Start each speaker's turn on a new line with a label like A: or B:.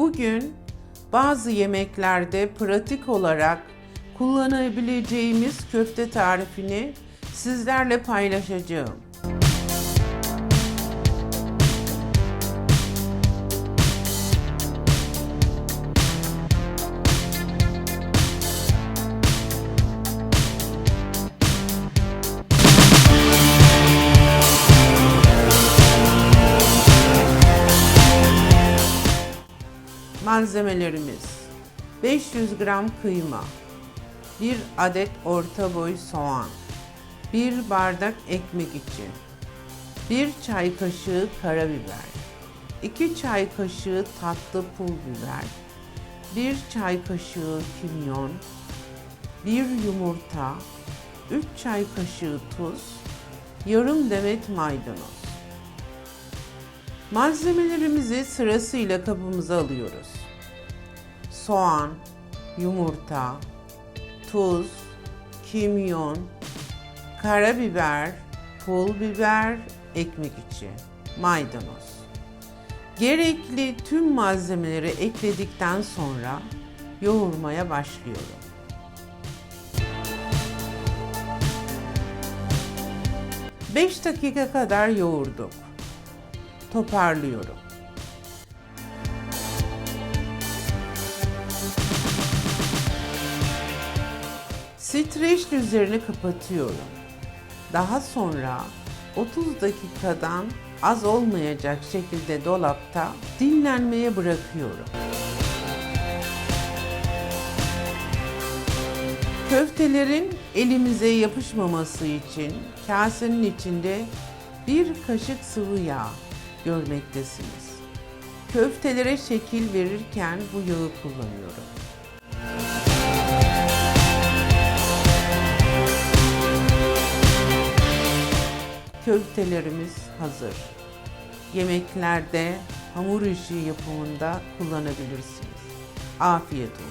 A: Bugün bazı yemeklerde pratik olarak kullanabileceğimiz köfte tarifini sizlerle paylaşacağım. Malzemelerimiz 500 gram kıyma 1 adet orta boy soğan 1 bardak ekmek için 1 çay kaşığı karabiber 2 çay kaşığı tatlı pul biber 1 çay kaşığı kimyon 1 yumurta 3 çay kaşığı tuz yarım demet maydanoz Malzemelerimizi sırasıyla kabımıza alıyoruz. Soğan, yumurta, tuz, kimyon, karabiber, pul biber, ekmek içi, maydanoz. Gerekli tüm malzemeleri ekledikten sonra yoğurmaya başlıyorum. Beş dakika kadar yoğurduk toparlıyorum. Streçli üzerini kapatıyorum. Daha sonra 30 dakikadan az olmayacak şekilde dolapta dinlenmeye bırakıyorum. Köftelerin elimize yapışmaması için kasenin içinde bir kaşık sıvı yağ görmektesiniz. Köftelere şekil verirken bu yağı kullanıyorum. Köftelerimiz hazır. Yemeklerde, hamur işi yapımında kullanabilirsiniz. Afiyet olsun.